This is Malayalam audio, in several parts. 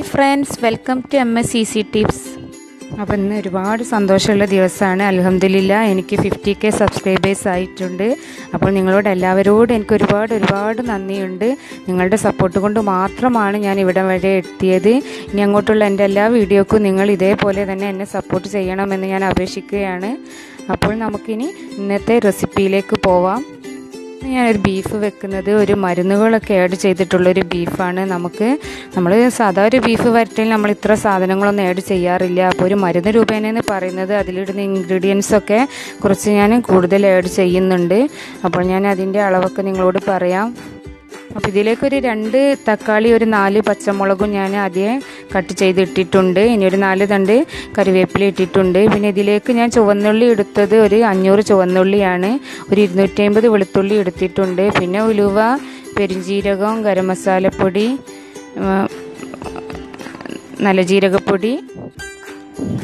Hi friends welcome to M S C C tips അപ്പം ഇന്ന് ഒരുപാട് സന്തോഷമുള്ള ദിവസമാണ്. അലഹമ്മദില്ല എനിക്ക് ഫിഫ്റ്റി കെ സബ്സ്ക്രൈബേഴ്സ് ആയിട്ടുണ്ട്. അപ്പോൾ നിങ്ങളോട് എല്ലാവരോടും എനിക്ക് ഒരുപാട് ഒരുപാട് നന്ദിയുണ്ട്. നിങ്ങളുടെ സപ്പോർട്ട് കൊണ്ട് മാത്രമാണ് ഞാൻ ഇവിടെ വരെ എത്തിയത്. ഇനി അങ്ങോട്ടുള്ള എന്റെ എല്ലാ വീഡിയോക്കും നിങ്ങൾ ഇതേപോലെ തന്നെ എന്നെ സപ്പോർട്ട് ചെയ്യണമെന്ന് ഞാൻ അപേക്ഷിക്കുകയാണ്. അപ്പോൾ നമുക്കിനി ഇന്നത്തെ റെസിപ്പിയിലേക്ക് പോവാം. ഞാനൊരു ബീഫ് വെക്കുന്നത് ഒരു മരുന്നുകളൊക്കെ ആഡ് ചെയ്തിട്ടുള്ള ഒരു ബീഫാണ് നമുക്ക് നമ്മൾ സാധാ ഒരു ബീഫ് വരട്ടിൽ നമ്മൾ ഇത്ര സാധനങ്ങളൊന്നും ആഡ് ചെയ്യാറില്ല. അപ്പോൾ ഒരു മരുന്ന് രൂപേണ എന്ന് പറയുന്നത് അതിലിടുന്ന ഇൻഗ്രീഡിയൻസ് ഒക്കെ കുറച്ച് ഞാൻ കൂടുതൽ ആഡ് ചെയ്യുന്നുണ്ട്. അപ്പോൾ ഞാൻ അതിന്റെ അളവൊക്കെ നിങ്ങളോട് പറയാം. അപ്പോൾ ഇതിലേക്കൊരു രണ്ട് തക്കാളി ഒരു നാല് പച്ചമുളകും ഞാൻ ആദ്യം കട്ട് ചെയ്തിട്ടിട്ടുണ്ട്. ഇനി ഒരു നാല് തണ്ട് കറിവേപ്പില ഇട്ടിട്ടുണ്ട്. പിന്നെ ഇതിലേക്ക് ഞാൻ ചുവന്നുള്ളി എടുത്തത് ഒരു അഞ്ഞൂറ് ചുവന്നുള്ളിയാണ്. ഒരു ഇരുന്നൂറ്റി അമ്പത് വെളുത്തുള്ളി എടുത്തിട്ടുണ്ട്. പിന്നെ ഉലുവ പെരുംജീരകം ഗരം മസാലപ്പൊടി നല്ല ജീരകപ്പൊടി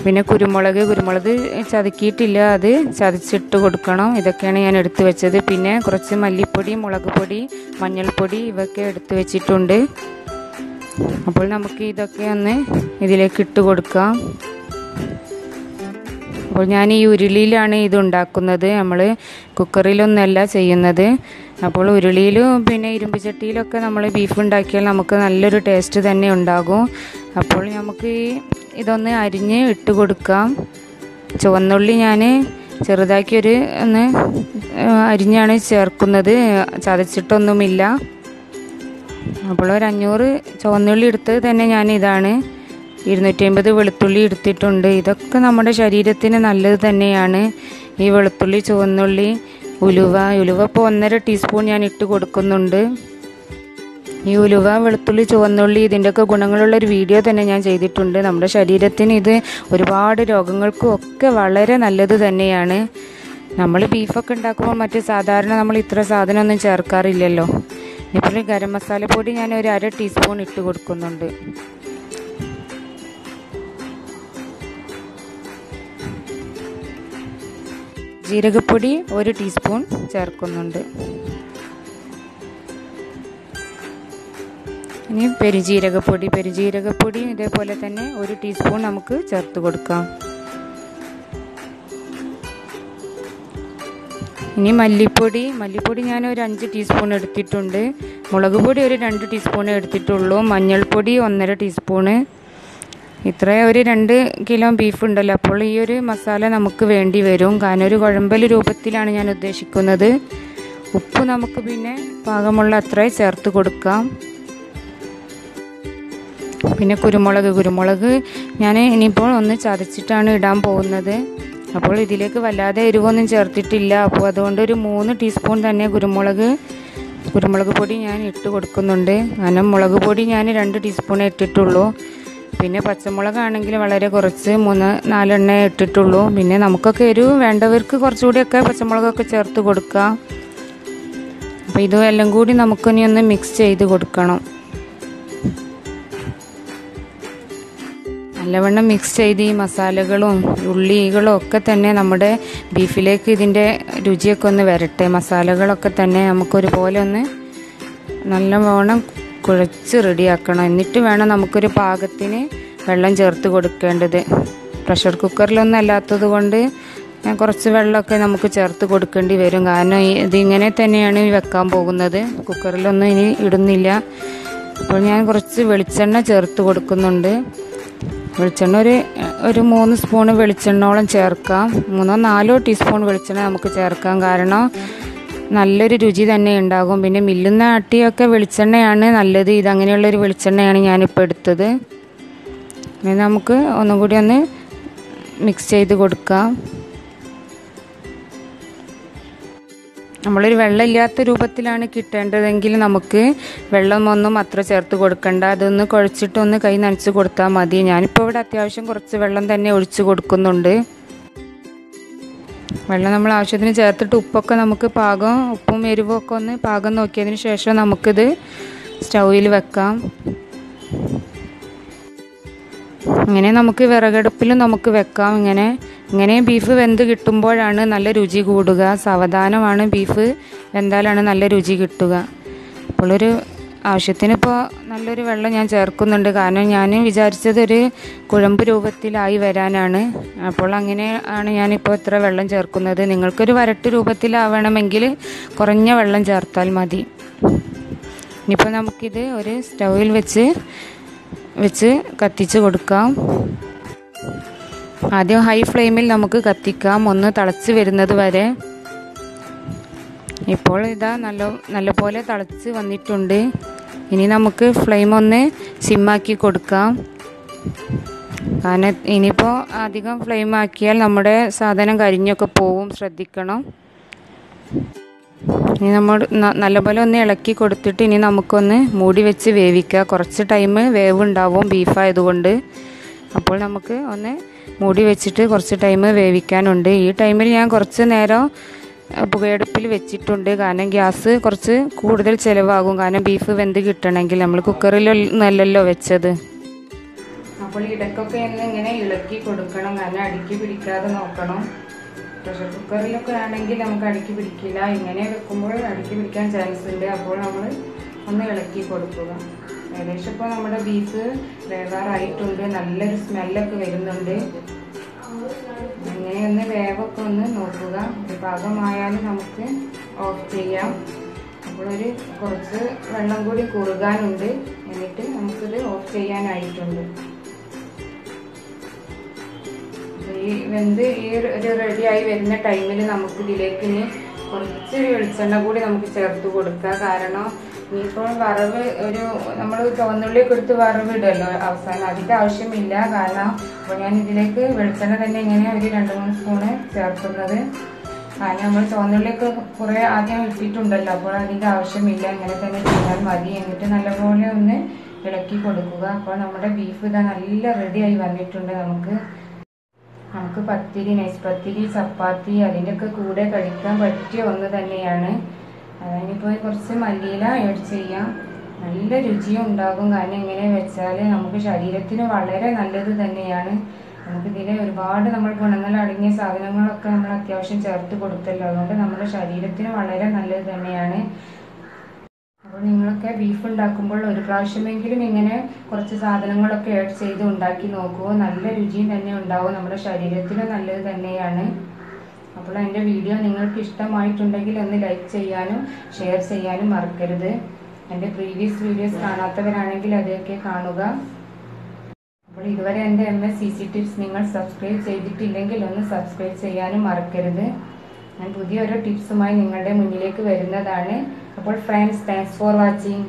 പിന്നെ കുരുമുളക്. കുരുമുളക് ചതുക്കിയിട്ടില്ല. അത് ചതച്ചിട്ട് കൊടുക്കണം. ഇതൊക്കെയാണ് ഞാൻ എടുത്തു വെച്ചത്. പിന്നെ കുറച്ച് മല്ലിപ്പൊടി മുളക് പൊടി മഞ്ഞൾപ്പൊടി ഇവയൊക്കെ എടുത്തു വെച്ചിട്ടുണ്ട്. അപ്പോൾ നമുക്ക് ഇതൊക്കെ ഒന്ന് ഇതിലേക്ക് ഇട്ട് കൊടുക്കാം. അപ്പോൾ ഞാൻ ഈ ഉരുളിയിലാണ് ഇത് ഉണ്ടാക്കുന്നത്. നമ്മൾ കുക്കറിലൊന്നല്ല ചെയ്യുന്നത്. അപ്പോൾ ഉരുളിയിലും പിന്നെ ഇരുമ്പ് ചട്ടിയിലൊക്കെ നമ്മൾ ബീഫ് ഉണ്ടാക്കിയാൽ നമുക്ക് നല്ലൊരു ടേസ്റ്റ് തന്നെ ഉണ്ടാകും. അപ്പോൾ നമുക്ക് ഇതൊന്ന് അരിഞ്ഞ് ഇട്ട് കൊടുക്കാം. ചുവന്നുള്ളി ഞാൻ ചെറുതാക്കിയൊരു ഒന്ന് അരിഞ്ഞാണ് ചേർക്കുന്നത്. ചതച്ചിട്ടൊന്നുമില്ല. അപ്പോൾ ഒരു അഞ്ഞൂറ് ചുവന്നുള്ളി എടുത്തത് തന്നെ ഞാൻ ഇതാണ് ഇരുന്നൂറ്റി അമ്പത് വെളുത്തുള്ളി എടുത്തിട്ടുണ്ട്. ഇതൊക്കെ നമ്മുടെ ശരീരത്തിന് നല്ലത് തന്നെയാണ്. ഈ വെളുത്തുള്ളി ചുവന്നുള്ളി ഉലുവ. ഉലുവ ഇപ്പോൾ ഒന്നര ടീസ്പൂൺ ഞാൻ ഇട്ട് കൊടുക്കുന്നുണ്ട്. ഈ ഉലുവ വെളുത്തുള്ളി ചുവന്നുള്ളി ഇതിന്റെയൊക്കെ ഗുണങ്ങളുള്ള ഒരു വീഡിയോ തന്നെ ഞാൻ ചെയ്തിട്ടുണ്ട്. നമ്മുടെ ശരീരത്തിന് ഇത് ഒരുപാട് രോഗങ്ങൾക്കും ഒക്കെ വളരെ നല്ലത് തന്നെയാണ്. നമ്മൾ ബീഫൊക്കെ ഉണ്ടാക്കുമ്പോൾ മറ്റ് സാധാരണ നമ്മൾ ഇത്ര സാധനമൊന്നും ചേർക്കാറില്ലല്ലോ. ഇപ്പോൾ ഗരം പൊടി ഞാൻ ഒരു അര ടീസ്പൂൺ ഇട്ട് കൊടുക്കുന്നുണ്ട്. ജീരകപ്പൊടി ഒരു ടീസ്പൂൺ ചേർക്കുന്നുണ്ട്. ഇനി പെരുജീരകപ്പൊടി പെരുജീരകപ്പൊടി ഇതേപോലെ തന്നെ ഒരു ടീസ്പൂൺ നമുക്ക് ചേർത്ത് കൊടുക്കാം. ഇനി മല്ലിപ്പൊടി മല്ലിപ്പൊടി ഞാൻ ഒരു അഞ്ച് ടീസ്പൂൺ എടുത്തിട്ടുണ്ട്. മുളക് പൊടി ഒരു രണ്ട് ടീസ്പൂൺ എടുത്തിട്ടുള്ളൂ. മഞ്ഞൾപ്പൊടി ഒന്നര ടീസ്പൂണ് ഇത്ര ഒരു രണ്ട് കിലോ ബീഫ് ഉണ്ടല്ലോ. അപ്പോൾ ഈ ഒരു മസാല നമുക്ക് വേണ്ടി വരും. കാരണം ഒരു കുഴമ്പൽ രൂപത്തിലാണ് ഞാൻ ഉദ്ദേശിക്കുന്നത്. ഉപ്പ് നമുക്ക് പിന്നെ പാകമുള്ള അത്രയും ചേർത്ത് കൊടുക്കാം. പിന്നെ കുരുമുളക്. കുരുമുളക് ഞാൻ ഇനിയിപ്പോൾ ഒന്ന് ചതച്ചിട്ടാണ് ഇടാൻ പോകുന്നത്. അപ്പോൾ ഇതിലേക്ക് വല്ലാതെ എരിവൊന്നും ചേർത്തിട്ടില്ല. അപ്പോൾ അതുകൊണ്ട് ഒരു മൂന്ന് ടീസ്പൂൺ തന്നെ കുരുമുളക് കുരുമുളക് പൊടി ഞാൻ ഇട്ട് കൊടുക്കുന്നുണ്ട്. കാരണം മുളക് പൊടി ഞാൻ രണ്ട് ടീസ്പൂണേ ഇട്ടിട്ടുള്ളൂ. പിന്നെ പച്ചമുളകാണെങ്കിൽ വളരെ കുറച്ച് മൂന്ന് നാലെണ്ണ ഇട്ടിട്ടുള്ളൂ. പിന്നെ നമുക്കൊക്കെ എരിവ് വേണ്ടവർക്ക് കുറച്ചുകൂടിയൊക്കെ പച്ചമുളകൊക്കെ ചേർത്ത് കൊടുക്കാം. അപ്പോൾ ഇതും എല്ലാം കൂടി നമുക്കിനി ഒന്ന് മിക്സ് ചെയ്ത് കൊടുക്കണം. നല്ലവണ്ണം മിക്സ് ചെയ്ത് ഈ മസാലകളും ഉള്ളികളും ഒക്കെ തന്നെ നമ്മുടെ ബീഫിലേക്ക് ഇതിന്റെ രുചിയൊക്കെ ഒന്ന് വരട്ടെ. മസാലകളൊക്കെ തന്നെ നമുക്കൊരുപോലെ ഒന്ന് നല്ലവണ്ണം കുഴച്ച് റെഡിയാക്കണം എന്നിട്ട് വേണം നമുക്കൊരു പാകത്തിന് വെള്ളം ചേർത്ത് കൊടുക്കേണ്ടത്. പ്രഷർ കുക്കറിലൊന്നും അല്ലാത്തത് കൊണ്ട് കുറച്ച് വെള്ളമൊക്കെ നമുക്ക് ചേർത്ത് കൊടുക്കേണ്ടി വരും. കാരണം ഇതിങ്ങനെ തന്നെയാണ് വെക്കാൻ പോകുന്നത്. കുക്കറിലൊന്നും ഇനി ഇടുന്നില്ല. അപ്പോൾ ഞാൻ കുറച്ച് വെളിച്ചെണ്ണ ചേർത്ത് കൊടുക്കുന്നുണ്ട്. വെളിച്ചെണ്ണ ഒരു ഒരു മൂന്ന് സ്പൂൺ വെളിച്ചെണ്ണോളം ചേർക്കാം. മൂന്നോ നാലോ ടീസ്പൂൺ വെളിച്ചെണ്ണ നമുക്ക് ചേർക്കാം. കാരണം നല്ലൊരു രുചി തന്നെ ഉണ്ടാകും. പിന്നെ മില്ലുന്ന ആട്ടിയൊക്കെ വെളിച്ചെണ്ണയാണ് നല്ലത്. ഇതങ്ങനെയുള്ളൊരു വെളിച്ചെണ്ണയാണ് ഞാനിപ്പോൾ എടുത്തത്. പിന്നെ നമുക്ക് ഒന്നും കൂടി ഒന്ന് മിക്സ് ചെയ്ത് കൊടുക്കാം. നമ്മളൊരു വെള്ളമില്ലാത്ത രൂപത്തിലാണ് കിട്ടേണ്ടതെങ്കിൽ നമുക്ക് വെള്ളമൊന്നും അത്ര ചേർത്ത് കൊടുക്കണ്ട. അതൊന്ന് കുഴച്ചിട്ടൊന്ന് കൈ നനച്ച് കൊടുത്താൽ മതി. ഞാനിപ്പോൾ ഇവിടെ അത്യാവശ്യം കുറച്ച് വെള്ളം തന്നെ ഒഴിച്ചു കൊടുക്കുന്നുണ്ട്. വെള്ളം നമ്മൾ ആവശ്യത്തിന് ചേർത്തിട്ട് ഉപ്പൊക്കെ നമുക്ക് പാകം ഉപ്പും എരിവും ഒക്കെ ഒന്ന് പാകം നോക്കിയതിന് ശേഷം നമുക്കിത് സ്റ്റൗവിൽ വെക്കാം. ഇങ്ങനെ നമുക്ക് വിറകടുപ്പിലും നമുക്ക് വെക്കാം. ഇങ്ങനെ ഇങ്ങനെ ബീഫ് വെന്ത് കിട്ടുമ്പോഴാണ് നല്ല രുചി കൂടുക. സാവധാനമാണ് ബീഫ് വെന്താലാണ് നല്ല രുചി കിട്ടുക. അപ്പോൾ ആവശ്യത്തിനിപ്പോൾ നല്ലൊരു വെള്ളം ഞാൻ ചേർക്കുന്നുണ്ട്. കാരണം ഞാൻ വിചാരിച്ചത് ഒരു കുഴമ്പ് രൂപത്തിലായി വരാനാണ്. അപ്പോൾ അങ്ങനെ ആണ് ഞാനിപ്പോൾ ഇത്ര വെള്ളം ചേർക്കുന്നത്. നിങ്ങൾക്കൊരു വരട്ട് രൂപത്തിലാവണമെങ്കിൽ കുറഞ്ഞ വെള്ളം ചേർത്താൽ മതി. ഇനിയിപ്പോൾ നമുക്കിത് ഒരു സ്റ്റൗവിൽ വെച്ച് വെച്ച് കത്തിച്ച് കൊടുക്കാം. ആദ്യം ഹൈ ഫ്ലെയിമിൽ നമുക്ക് കത്തിക്കാം. ഒന്ന് തിളച്ച് വരുന്നത് വരെ. ഇപ്പോൾ ഇതാ നല്ല നല്ലപോലെ തിളച്ച് വന്നിട്ടുണ്ട്. ഇനി നമുക്ക് ഫ്ലെയിം ഒന്ന് സിമ്മാക്കി കൊടുക്കാം. കാരണം ഇനിയിപ്പോൾ അധികം ഫ്ലെയിം ആക്കിയാൽ നമ്മുടെ സാധനം കരിഞ്ഞൊക്കെ പോവും. ശ്രദ്ധിക്കണം. ഇനി നമ്മൾ നല്ലപോലെ ഒന്ന് ഇളക്കി കൊടുത്തിട്ട് ഇനി നമുക്കൊന്ന് മൂടി വെച്ച് വേവിക്കുക കുറച്ച് ടൈം വേവ് ഉണ്ടാവും ബീഫായതുകൊണ്ട് അപ്പോൾ നമുക്ക് ഒന്ന് മൂടി വെച്ചിട്ട് കുറച്ച് ടൈം വേവിക്കാനുണ്ട്. ഈ ടൈമിൽ ഞാൻ കുറച്ച് നേരം പുകയടുപ്പിൽ വെച്ചിട്ടുണ്ട്. കാരണം ഗ്യാസ് കുറച്ച് കൂടുതൽ ചിലവാകും. കാരണം ബീഫ് വെന്ത് കിട്ടണമെങ്കിൽ നമ്മൾ കുക്കറിൽ നല്ലല്ലോ വെച്ചത്. അപ്പോൾ ഇടയ്ക്കൊക്കെ ഒന്ന് ഇങ്ങനെ ഇളക്കി കൊടുക്കണം. കാരണം അടുക്കി പിടിക്കാതെ നോക്കണം. പ്രഷർ കുക്കറിലൊക്കെ ആണെങ്കിൽ നമുക്ക് അടുക്കി പിടിക്കില്ല. ഇങ്ങനെ വെക്കുമ്പോൾ അടുക്കി പിടിക്കാൻ ചാൻസ് ഉണ്ട്. അപ്പോൾ നമ്മൾ ഒന്ന് ഇളക്കി കൊടുക്കുക. ഏകദേശം ഇപ്പോൾ നമ്മുടെ ബീഫ് വേവാറായിട്ടുണ്ട്. നല്ലൊരു സ്മെല്ലൊക്കെ വരുന്നുണ്ട്. അങ്ങനെ ഒന്ന് വേവൊക്കെ ഒന്ന് നോക്കുക. ഒരു പാകമായാലും നമുക്ക് ഓഫ് ചെയ്യാം. അപ്പോഴൊരു കുറച്ച് വെള്ളം കൂടി കുറുകാനുണ്ട്. എന്നിട്ട് നമുക്കിത് ഓഫ് ചെയ്യാനായിട്ടുണ്ട്. ഈ വെന്ത് ഈ ഒരു റെഡിയായി വരുന്ന ടൈമിൽ നമുക്ക് ഇതിലേക്ക് ഇനി കുറച്ചൊരു വെളിച്ചെണ്ണ കൂടി നമുക്ക് ചേർത്ത് കൊടുക്കുക. കാരണം ഇനിയിപ്പോൾ വറവ് ഒരു നമ്മൾ ചുവന്നുള്ളിയൊക്കെ എടുത്ത് വറവ് ഇടുമല്ലോ അവസാനം അതിന്റെ ആവശ്യമില്ല. കാരണം അപ്പോൾ ഞാൻ ഇതിലേക്ക് വെളിച്ചെണ്ണ തന്നെ ഇങ്ങനെ ഒരു രണ്ട് മൂന്ന് സ്പൂണ് ചേർക്കുന്നത്. കാരണം നമ്മൾ ചുവന്നുള്ളിയൊക്കെ കുറേ ആദ്യം ഇട്ടിട്ടുണ്ടല്ലോ. അപ്പോൾ അതിന്റെ ആവശ്യമില്ല. ഇങ്ങനെ തന്നെ ചെയ്താൽ മതി. എന്നിട്ട് നല്ലപോലെ ഒന്ന് ഇളക്കി കൊടുക്കുക. അപ്പോൾ നമ്മുടെ ബീഫ് ഇതാ നല്ല റെഡിയായി വന്നിട്ടുണ്ട് നമുക്ക്. നമുക്ക് പത്തിരി നൈസ് പത്തിരി ചപ്പാത്തി അതിന്റെയൊക്കെ കൂടെ കഴിക്കാൻ പറ്റിയ ഒന്ന് തന്നെയാണ്. അതിനിപ്പോൾ കുറച്ച് മല്ലിയില ആഡ് ചെയ്യാം. നല്ല രുചിയും ഉണ്ടാകും. കാരണം ഇങ്ങനെ വെച്ചാൽ നമുക്ക് ശരീരത്തിന് വളരെ നല്ലത് തന്നെയാണ്. നമുക്കിതിൽ ഒരുപാട് നമ്മൾ ഗുണങ്ങൾ അടങ്ങിയ സാധനങ്ങളൊക്കെ നമ്മൾ അത്യാവശ്യം ചേർത്ത് കൊടുത്തല്ലോ. അതുകൊണ്ട് നമ്മുടെ ശരീരത്തിന് വളരെ നല്ലത് തന്നെയാണ്. അപ്പോൾ നിങ്ങളൊക്കെ ബീഫ് ഉണ്ടാക്കുമ്പോൾ ഒരു പ്രാവശ്യമെങ്കിലും ഇങ്ങനെ കുറച്ച് സാധനങ്ങളൊക്കെ ആഡ് ചെയ്ത് ഉണ്ടാക്കി നോക്കുമോ നല്ല രുചിയും തന്നെ ഉണ്ടാവും. നമ്മുടെ ശരീരത്തിന് നല്ലത് തന്നെയാണ്. അപ്പോൾ എന്റെ വീഡിയോ നിങ്ങൾക്ക് ഇഷ്ടമായിട്ടുണ്ടെങ്കിൽ ഒന്ന് ലൈക്ക് ചെയ്യാനും ഷെയർ ചെയ്യാനും മറക്കരുത്. എന്റെ പ്രീവിയസ് വീഡിയോസ് കാണാത്തവരാണെങ്കിൽ അതൊക്കെ കാണുക. അപ്പോൾ ഇതുവരെ എന്റെ M S C C tips നിങ്ങൾ സബ്സ്ക്രൈബ് ചെയ്തിട്ടില്ലെങ്കിൽ ഒന്ന് സബ്സ്ക്രൈബ് ചെയ്യാനും മറക്കരുത്. ഞാൻ പുതിയൊരു ടിപ്സുമായി നിങ്ങളുടെ മുന്നിലേക്ക് വരുന്നതാണ്. അപ്പോൾ ഫ്രണ്ട്സ് താങ്ക്സ് ഫോർ വാച്ചിങ്